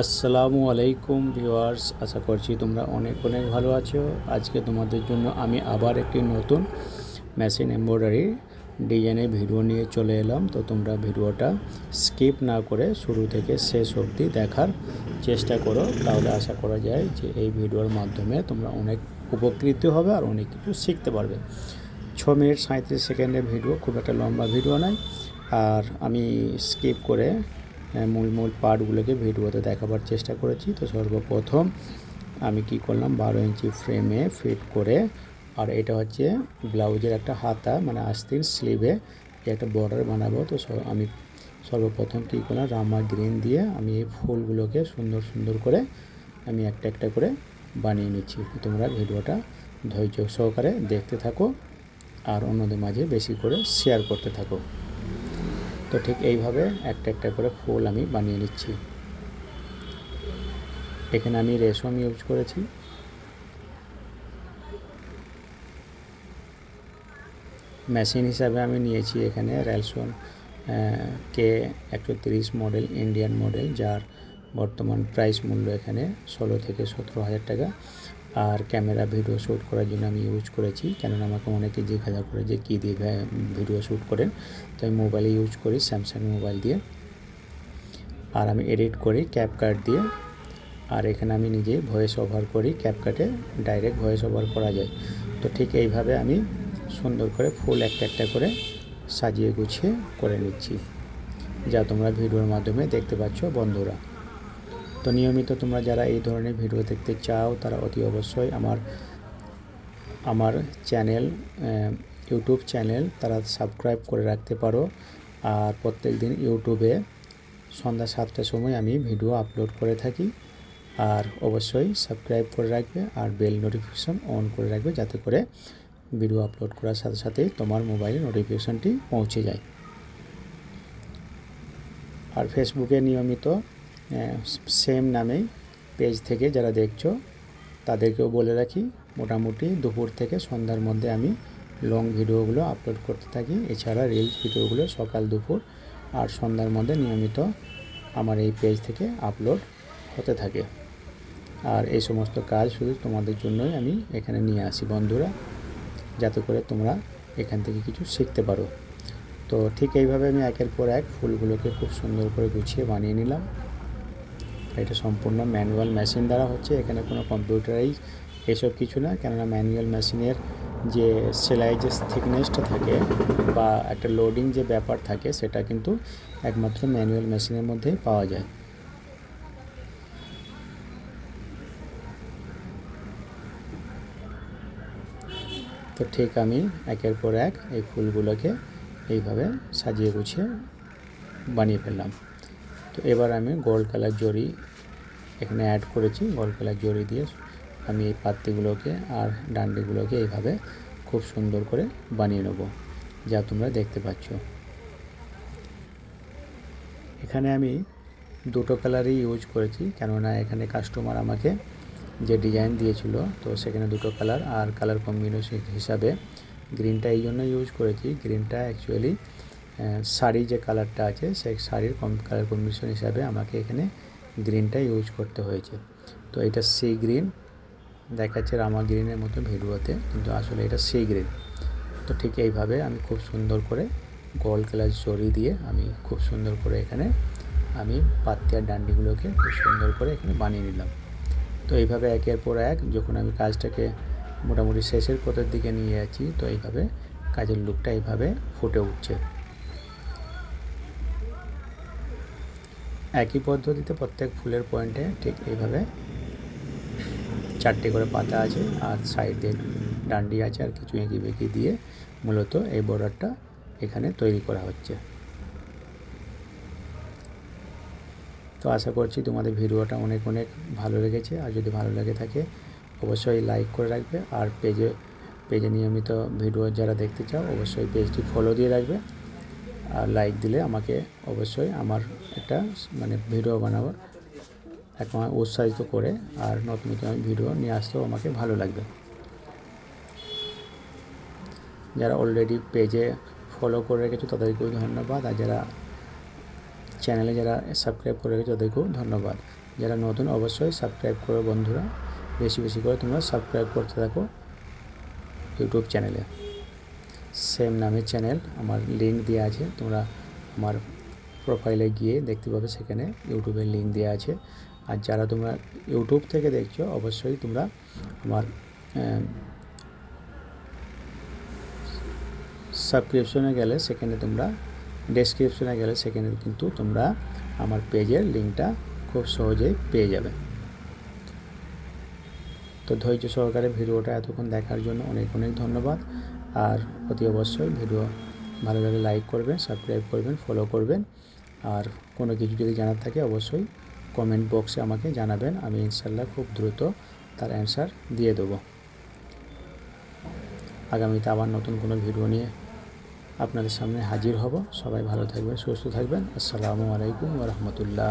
আসসালামু আলাইকুম ভিউয়ার্স, আশা করছি তোমরা অনেক অনেক ভালো আছো। আজকে তোমাদের জন্য আমি আবার একটি নতুন মেশিন এমব্রয়ডারি ডিজাইনের ভিডিও নিয়ে চলে এলাম। তো তোমরা ভিডিওটা স্কিপ না করে শুরু থেকে শেষ অবধি দেখার চেষ্টা করো। তাহলে আশা করা যায় যে এই ভিডিওর মাধ্যমে তোমরা অনেক উপকৃত হবে আর অনেক কিছু শিখতে পারবে। ছ মিনিট সাঁত্রিশ সেকেন্ডের ভিডিও খুব একটা লম্বা ভিডিও নয়। আর আমি স্কিপ করে মূল মূল পার্টগুলোকে ভিডিওতে দেখাবার চেষ্টা করেছি। তো সর্বপ্রথম আমি কি করলাম, বারো ইঞ্চি ফ্রেমে ফিট করে, আর এটা হচ্ছে ব্লাউজের একটা হাতা মানে আস্তিন স্লিভে একটা বর্ডার বানাবো। তো আমি সর্বপ্রথম কী করলাম, রামা গ্রিন দিয়ে আমি এই ফুলগুলোকে সুন্দর সুন্দর করে আমি একটা একটা করে বানিয়ে নিচ্ছি। তোমরা ভিডিওটা ধৈর্য সহকারে দেখতে থাকো আর অন্যদের মাঝে বেশি করে শেয়ার করতে থাকো। তো ঠিক এইভাবে একটা একটা করে ফুল আমি বানিয়ে নিচ্ছি। এখানে আমি রেশম ইউজ করেছি। মেশিন হিসাবে আমি নিয়েছি এখানে রেলসন কে একশো তিরিশ মডেল, ইন্ডিয়ান মডেল, যার বর্তমান প্রাইস মূল্য এখানে ষোলো থেকে সতেরো হাজার টাকা। আর ক্যামেরা ভিডিও শ্যুট করার জন্য আমি ইউজ করেছি। কেননা আমাকে অনেকে জিজ্ঞাসা করে যে কী দিয়ে ভিডিও শ্যুট করেন। তো আমি মোবাইলে ইউজ করি স্যামসাং মোবাইল দিয়ে। আর আমি এডিট করি ক্যাপকাট দিয়ে। আর এখানে আমি নিজে ভয়েস ওভার করি ক্যাপকাটে ডাইরেক্ট ভয়েস ওভার করা যায়। তো ঠিক এইভাবে আমি সুন্দর করে ফুল একটা একটা করে সাজিয়ে গুছিয়ে করে নিচ্ছি। যা তোমরা ভিডিওর মাধ্যমে দেখতে পাচ্ছ বন্ধুরা। তো নিয়মিত তোমরা যারা এই ধরনের ভিডিও দেখতে চাও, তারা অতি অবশ্যই আমার আমার চ্যানেল ইউটিউব চ্যানেল তারা সাবস্ক্রাইব করে রাখতে পারো। আর প্রত্যেক দিন ইউটিউবে সন্ধ্যা সাতটার সময় আমি ভিডিও আপলোড করে থাকি। আর অবশ্যই সাবস্ক্রাইব করে রাখবে আর বেল নোটিফিকেশন অন করে রাখবে যাতে করে ভিডিও আপলোড করার সাথে সাথে তোমার মোবাইলে নোটিফিকেশনটি পৌঁছে যায়। আর ফেসবুকে নিয়মিত সেম নামেই পেজ থেকে যারা দেখছ, তাদেরকেও বলে রাখি, মোটামুটি দুপুর থেকে সন্ধ্যার মধ্যে আমি লং ভিডিওগুলো আপলোড করতে থাকি। এছাড়া রিলস ভিডিওগুলো সকাল, দুপুর আর সন্ধ্যার মধ্যে নিয়মিত আমার এই পেজ থেকে আপলোড হতে থাকে। আর এই সমস্ত কাজ শুধু তোমাদের জন্যই আমি এখানে নিয়ে আসি বন্ধুরা, যাতে করে তোমরা এখান থেকে কিছু শিখতে পারো। তো ঠিক এইভাবে আমি একের পর এক ফুলগুলোকে খুব সুন্দর করে গুছিয়ে বানিয়ে নিলাম। এটা সম্পূর্ণ ম্যানুয়াল মেশিন দ্বারা হচ্ছে, এখানে কোনো কম্পিউটারাইজ এসব কিছু না, কেননা ম্যানুয়াল মেশিনের যে সেলাই যে থিকনেসটা থাকে বা একটা লোডিং যে ব্যাপার থাকে, সেটা কিন্তু একমাত্র ম্যানুয়াল মেশিনের মধ্যেই পাওয়া যায়। তো ঠিক আমি একের পর এক এই ফুলগুলোকে এইভাবে সাজিয়ে গুছিয়ে বানিয়ে ফেললাম। তো এবার আমি গোল্ড কালার জরি এখানে অ্যাড করেছি। গোল্ড কালার জরি দিয়ে আমি এই পাত্তিগুলোকে আর ডান্ডিগুলোকে এইভাবে খুব সুন্দর করে বানিয়ে নেব, যা তোমরা দেখতে পাচ্ছ। এখানে আমি দুটো কালারই ইউজ করেছি, কেননা এখানে কাস্টমার আমাকে যে ডিজাইন দিয়েছিল, তো সেখানে দুটো কালার আর কালার কম্বিনেশন হিসাবে গ্রিনটা এই জন্য ইউজ করেছি। গ্রিনটা অ্যাকচুয়ালি শাড়ি যে কালারটা আছে, সেই শাড়ির কম কালার কম্বিনেশন হিসাবে আমাকে এখানে গ্রিনটা ইউজ করতে হয়েছে। তো এটা সি গ্রিন দেখাচ্ছে রামা গ্রিনের মতো ভিডিওতে কিন্তু আসলে এটা সি গ্রিন তো ঠিক এইভাবে আমি খুব সুন্দর করে গোল্ড কালার জরি দিয়ে আমি খুব সুন্দর করে এখানে আমি পাতিয়ার ডান্ডিগুলোকে খুব সুন্দর করে এখানে বানিয়ে নিলাম। তো এইভাবে একের পর এক যখন আমি কাজটাকে মোটামুটি শেষের পথের দিকে নিয়ে যাচ্ছি, তো এইভাবে কাজের লুকটা এইভাবে ফুটে উঠছে। একই পদ্ধতিতে প্রত্যেক ফুলের পয়েন্টে ঠিক এইভাবে চারটে করে পাতা আছে আর সাইড ডান্ডি আছে আর কিছু এঁকি বেঁকি দিয়ে মূলত এই বর্ডারটা এখানে তৈরি করা হচ্ছে। তো আশা করছি তোমাদের ভিডিওটা অনেক অনেক ভালো লেগেছে। আর যদি ভালো লেগে থাকে, অবশ্যই লাইক করে রাখবে। আর পেজে পেজে নিয়মিত ভিডিও যারা দেখতে চাও, অবশ্যই পেজটি ফলো দিয়ে রাখবে। আর লাইক দিলে আমাকে অবশ্যই আমার একটা মানে ভিডিও বানাবার এক উৎসাহিত করে আর নতুন নতুন আমি ভিডিও নিয়ে আসতেও আমাকে ভালো লাগবে। যারা অলরেডি পেজে ফলো করে রেখেছো তাদেরকেও ধন্যবাদ। আর যারা চ্যানেলে যারা সাবস্ক্রাইব করে রেখেছো তাদেরকেও ধন্যবাদ। যারা নতুন অবশ্যই সাবস্ক্রাইব করো বন্ধুরা। বেশি বেশি করে তোমরা সাবস্ক্রাইব করতে থাকো ইউটিউব চ্যানেলে সেম নামের চ্যানেল আমার লিঙ্ক দেওয়া আছে, তোমরা আমার প্রোফাইলে গিয়ে দেখতে পাবে, সেখানে ইউটিউবের লিঙ্ক দেওয়া আছে। আর যারা তোমরা ইউটিউব থেকে দেখছ, অবশ্যই তোমরা আমার সাবস্ক্রিপশনে গেলে সেখানে তোমরা ডেসক্রিপশনে গেলে সেখানে কিন্তু তোমরা আমার পেজের লিঙ্কটা খুব সহজেই পেয়ে যাবে। তো ধৈর্য সহকারে ভিডিওটা এতক্ষণ দেখার জন্য অনেক অনেক ধন্যবাদ। আর অতি অবশ্যই ভিডিও ভালো লাগলে লাইক করবেন, সাবস্ক্রাইব করবেন ফলো করবেন। আর কোনো কিছু যদি জানার থাকে অবশ্যই কমেন্ট বক্সে আমাকে জানাবেন, আমি ইনশাল্লাহ খুব দ্রুত তার অ্যান্সার দিয়ে দেবো। আগামীতে আবার নতুন কোনো ভিডিও নিয়ে আপনাদের সামনে হাজির হব। সবাই ভালো থাকবেন, সুস্থ থাকবেন। আসসালামু আলাইকুম রহমতুল্লাহ।